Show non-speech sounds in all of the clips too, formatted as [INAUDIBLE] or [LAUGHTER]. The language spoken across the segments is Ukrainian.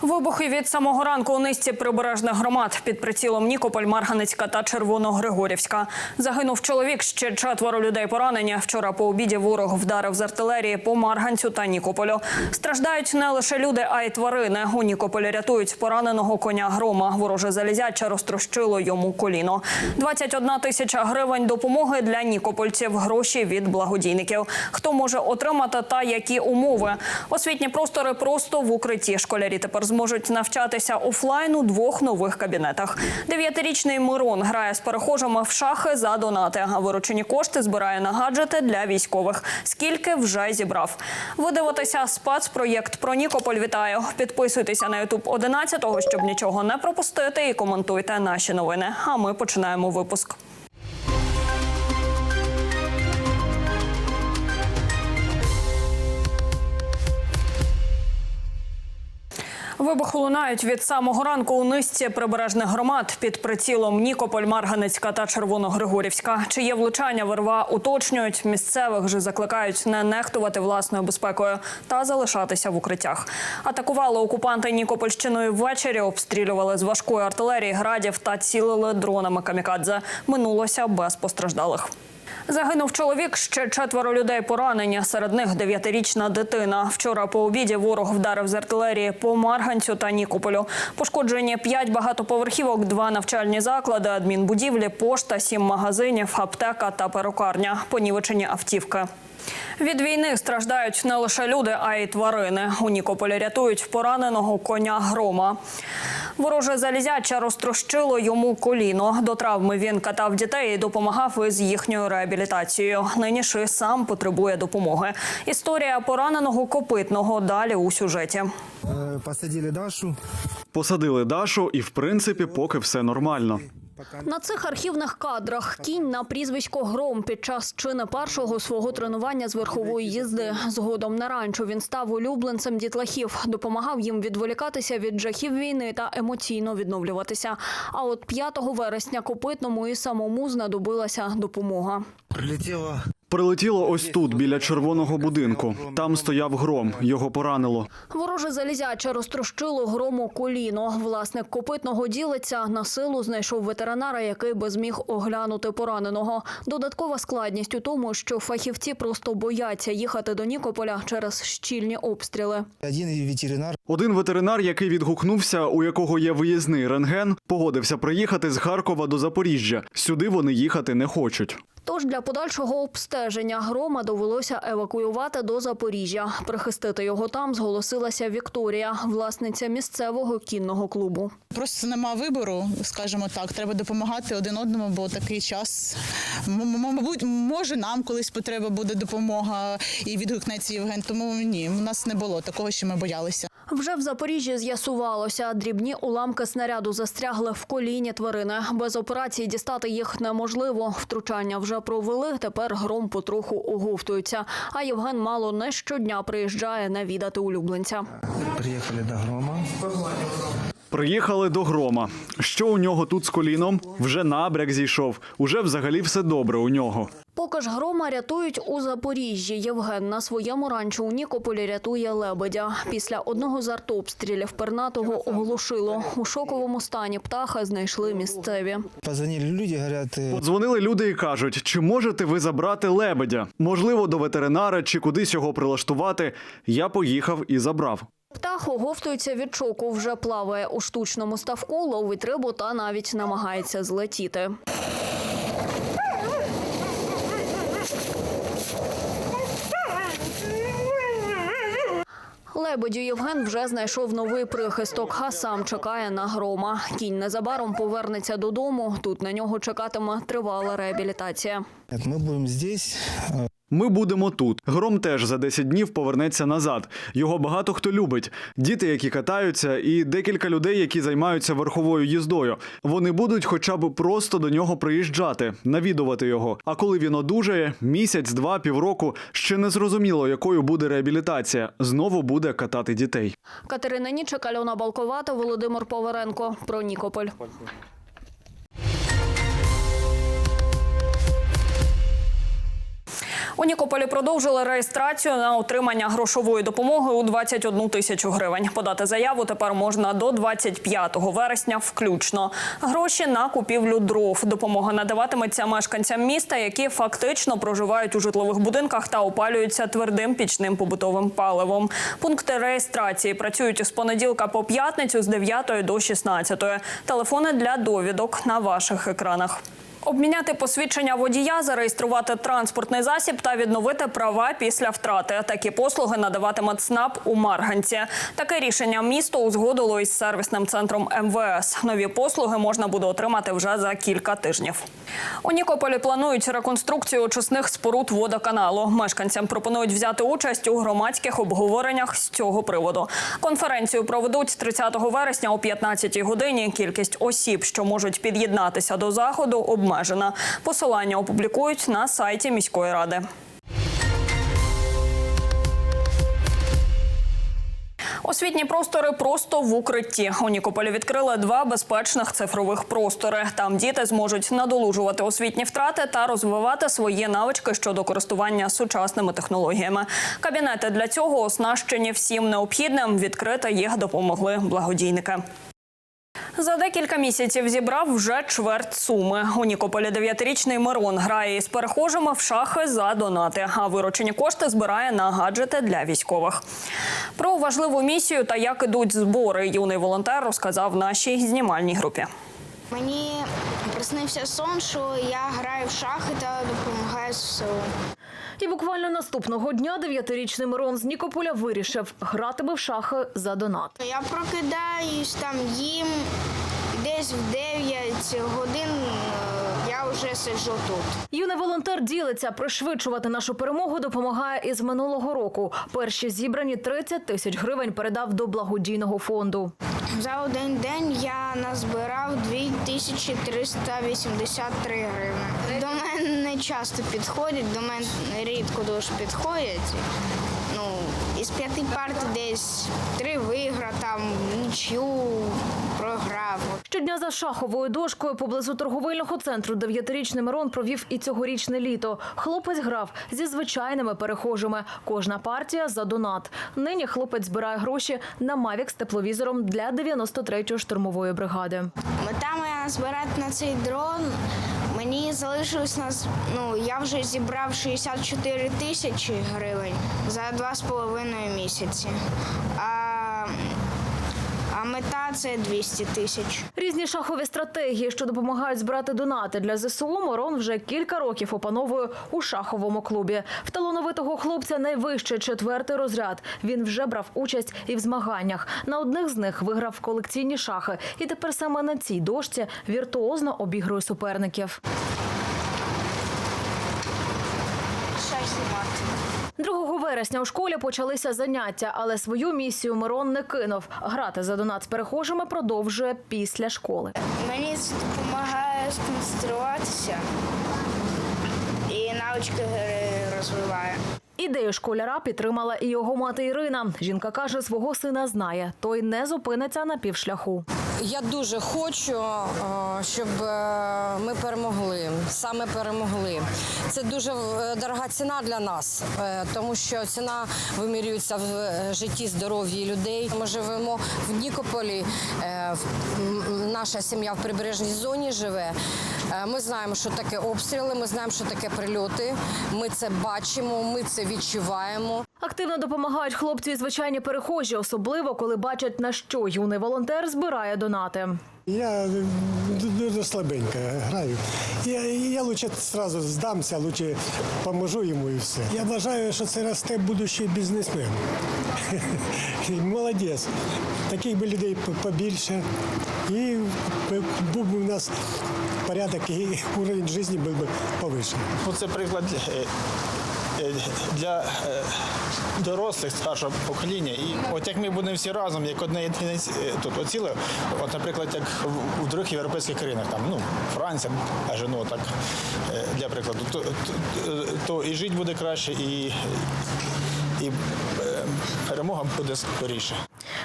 Вибухи від самого ранку у низці прибережних громад під прицілом Нікополь, Марганецька та Червоногригорівська. Загинув чоловік, ще четверо людей поранені. Вчора по обіді ворог вдарив з артилерії по Марганцю та Нікополю. Страждають не лише люди, а й тварини. У Нікополі рятують пораненого коня грома. Вороже залізяча розтрощило йому коліно. 21 тисяча гривень допомоги для нікопольців. Гроші від благодійників. Хто може отримати та які умови? Освітні простори просто в укритті. Школярі тепер зможуть навчатися офлайн у двох нових кабінетах. Дев'ятирічний Мирон грає з перехожими в шахи за донати. А виручені кошти збирає на гаджети для військових. Скільки вже зібрав? Ви дивитеся спецпроєкт про Нікополь. Вітаю. Підписуйтеся на Ютуб 11-го, щоб нічого не пропустити, і коментуйте наші новини. А ми починаємо випуск. Вибухи лунають від самого ранку у низці прибережних громад під прицілом Нікополь, Марганецька та Червоногригорівська. Чи є влучання ВРВА уточнюють. Місцевих же закликають не нехтувати власною безпекою та залишатися в укриттях. Атакували окупанти Нікопольщиною ввечері, обстрілювали з важкої артилерії градів та цілили дронами камікадзе. Минулося без постраждалих. Загинув чоловік, ще четверо людей поранені. Серед них дев'ятирічна дитина. Вчора по обіді ворог вдарив з артилерії по Марганцю та Нікополю. Пошкоджені п'ять багатоповерхівок, два навчальні заклади, адмінбудівлі, пошта, сім магазинів, аптека та перукарня. Понівечені автівки. Від війни страждають не лише люди, а й тварини. У Нікополі рятують пораненого коня грома. Вороже залізяча розтрощило йому коліно. До травми він катав дітей і допомагав із їхньою реабілітацією. Нині ши сам потребує допомоги. Історія пораненого копитного далі у сюжеті. Э, Посадили Дашу. Посадили Дашу, і в принципі, поки все нормально. На цих архівних кадрах кінь на прізвисько Гром під час чи не першого свого тренування з верхової їзди. Згодом на ранчо він став улюбленцем дітлахів, допомагав їм відволікатися від жахів війни та емоційно відновлюватися. А от 5 вересня копитному і самому знадобилася допомога. Прилетела Прилетіло ось тут, біля червоного будинку. Там стояв гром, його поранило. Вороже залізяче розтрощило грому коліно. Власник копитного ділиться на силу знайшов ветеринара, який би зміг оглянути пораненого. Додаткова складність у тому, що фахівці просто бояться їхати до Нікополя через щільні обстріли. один ветеринар. Один ветеринар, який відгукнувся, у якого є виїзний рентген, погодився приїхати з Харкова до Запоріжжя. Сюди вони їхати не хочуть. Тож для подальшого обстеження грома довелося евакуювати до Запоріжжя. Прихистити його там зголосилася Вікторія, власниця місцевого кінного клубу. Просто нема вибору, скажімо так. Треба допомагати один одному, бо такий час. Мабуть, може нам колись потреба буде допомога і відгукнеться Євген. Тому ні, у нас не було такого, що ми боялися. Вже в Запоріжжі з'ясувалося, дрібні уламки снаряду застрягли в коліні тварини. Без операції дістати їх неможливо. Втручання вже провели. Тепер гром потроху оговтується. А Євген мало не щодня приїжджає навідати улюбленця. Приїхали до Грома. Приїхали до грома. Що у нього тут з коліном? Вже набряк зійшов. Уже взагалі все добре у нього. Поки ж грома рятують у Запоріжжі. Євген на своєму ранчо у Нікополі рятує лебедя. Після одного з артобстрілів пернатого оглушило. У шоковому стані птаха знайшли місцеві. Позвонили люди, говорят, э, люди і кажуть, чи можете ви забрати лебедя? Можливо, до ветеринара чи кудись його прилаштувати. Я поїхав і забрав. Птах оговтується від шоку, вже плаває у штучному ставку, ловить рибу та навіть намагається злетіти. Лебедю Євген вже знайшов новий прихисток, а сам чекає на грома. Кінь незабаром повернеться додому. Тут на нього чекатиме тривала реабілітація. «Нет, мы будем здесь. Э, Ми будемо тут. Гром теж за 10 днів повернеться назад. Його багато хто любить. Діти, які катаються, і декілька людей, які займаються верховою їздою. Вони будуть хоча б просто до нього приїжджати, навідувати його. А коли він одужає, місяць, два, півроку, ще не зрозуміло, якою буде реабілітація. Знову буде катати дітей. Катерина Нічик, Альона Балковата, Володимир Поваренко. Про Нікополь. У Нікополі продовжили реєстрацію на отримання грошової допомоги у 21 тисячу гривень. Подати заяву тепер можна до 25 вересня включно. Гроші на купівлю дров. Допомога надаватиметься мешканцям міста, які фактично проживають у житлових будинках та опалюються твердим пічним побутовим паливом. Пункти реєстрації працюють із понеділка по п'ятницю з 9 до 16. Телефони для довідок на ваших екранах. Обміняти посвідчення водія, зареєструвати транспортний засіб та відновити права після втрати. Такі послуги надаватиме ЦНАП у Марганці. Таке рішення місто узгодило із сервісним центром МВС. Нові послуги можна буде отримати вже за кілька тижнів. У Нікополі планують реконструкцію очисних споруд водоканалу. Мешканцям пропонують взяти участь у громадських обговореннях з цього приводу. Конференцію проведуть 30 вересня о 15 годині. Кількість осіб, що можуть під'єднатися до заходу, обмежена. Посилання опублікують на сайті міської ради. Освітні простори просто в укритті. У Нікополі відкрили два безпечних цифрових простори. Там діти зможуть надолужувати освітні втрати та розвивати свої навички щодо користування сучасними технологіями. Кабінети для цього оснащені всім необхідним. Відкрити їх допомогли благодійники. За декілька місяців зібрав вже чверть суми. У Нікополі дев'ятирічний Мирон грає із перехожими в шахи за донати, а виручені кошти збирає на гаджети для військових. Про важливу місію та як ідуть збори юний волонтер розказав нашій знімальній групі. Мені приснився сон, що я граю в шахи та допомагаю ЗСУ. І буквально наступного дня дев'ятирічний Мирон з Нікополя вирішив гратиме в шахи за донат. Я прокидаюсь там їм десь в 9 годин вже сиджу тут. Юний волонтер ділиться пришвидшувати нашу перемогу. Допомагає із минулого року. Перші зібрані 30 тисяч гривень передав до благодійного фонду. За один день я назбирав 2383 гривні. До мене не часто підходять, до мене рідко дуже підходять. Партій десь три виграв, там нічю програв. Щодня за шаховою дошкою поблизу торговельного центру дев'ятирічний Мирон провів і цьогорічне літо. Хлопець грав зі звичайними перехожими. Кожна партія за донат. Нині хлопець збирає гроші на Мавік з тепловізором для 93-ї штурмової бригади. Мета моя збирати на цей дрон. Мені залишилось на ну я вже зібрав 64 тисячі гривень за два з половиною місяці. А мета це 200 тисяч. Різні шахові стратегії, що допомагають збирати донати для ЗСУ, Мирон вже кілька років опановує у шаховому клубі. В талановитого хлопця найвищий четвертий розряд. Він вже брав участь і в змаганнях. На одних з них виграв колекційні шахи, і тепер саме на цій дошці віртуозно обігрує суперників. 2 вересня у школі почалися заняття, але свою місію Мирон не кинув. Грати за донат з перехожими продовжує після школи. Мені допомагає сконцентруватися і навички гри розвиває. Ідею школяра підтримала і його мати Ірина. Жінка каже, свого сина знає, той не зупиниться на півшляху. Я дуже хочу, е, щоб е, ми перемогли, саме перемогли. Це дуже е, дорога ціна для нас, тому що ціна вимірюється в житті, здоров'ї людей. Ми живемо в Нікополі, наша сім'я в прибережній зоні живе. Е, Ми знаємо, що таке обстріли, ми знаємо, що таке прильоти. Ми це бачимо, ми це відчуваємо. Активно допомагають хлопці і звичайні перехожі, особливо коли бачать на що юний волонтер збирає донати. Я дуже слабенько граю. Я, я лучше сразу здамся, лучше поможу йому і все. Я вважаю, що це росте будущий бізнесмен. [LAUGHS] Молодець. Таких би людей побільше. І був би у нас порядок і уровень життя був би повищений. Ну, це приклад е, е, для е, дорослих старшого покоління. І от як ми будемо всі разом, як одне єдине тут оціле, от, наприклад, як в, других європейських країнах, там, ну, Франція, аж ну, так, для прикладу, то, то, то і жити буде краще, і, і перемога буде скоріше.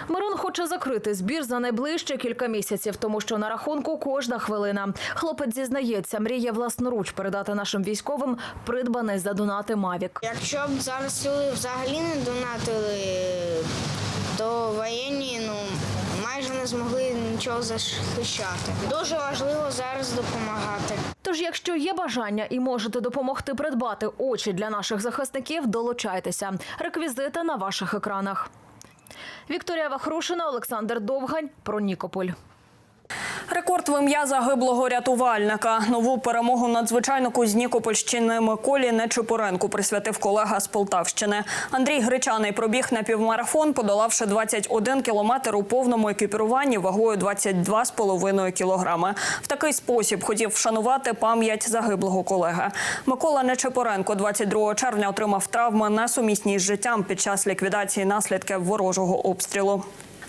Мирон хоче закрити збір за найближчі кілька місяців, тому що на рахунку кожна хвилина. Хлопець зізнається, мріє власноруч передати нашим військовим придбаний за донати Мавік. Якщо б зараз люди взагалі не донатили, то воєнні ну, майже не змогли нічого захищати. Дуже важливо зараз допомагати. Тож, якщо є бажання і можете допомогти придбати очі для наших захисників, долучайтеся. Реквізити на ваших екранах. Вікторія Вахрушина, Олександр Довгань про Нікополь. Рекорд в ім'я загиблого рятувальника. Нову перемогу надзвичайнику з Нікопольщини Миколі Нечипоренку присвятив колега з Полтавщини. Андрій Гречаний пробіг на півмарафон, подолавши 21 кілометр у повному екіпіруванні вагою 22,5 кілограми. В такий спосіб хотів вшанувати пам'ять загиблого колеги. Микола Нечипоренко 22 червня отримав травми несумісні з життям під час ліквідації наслідків ворожого обстрілу.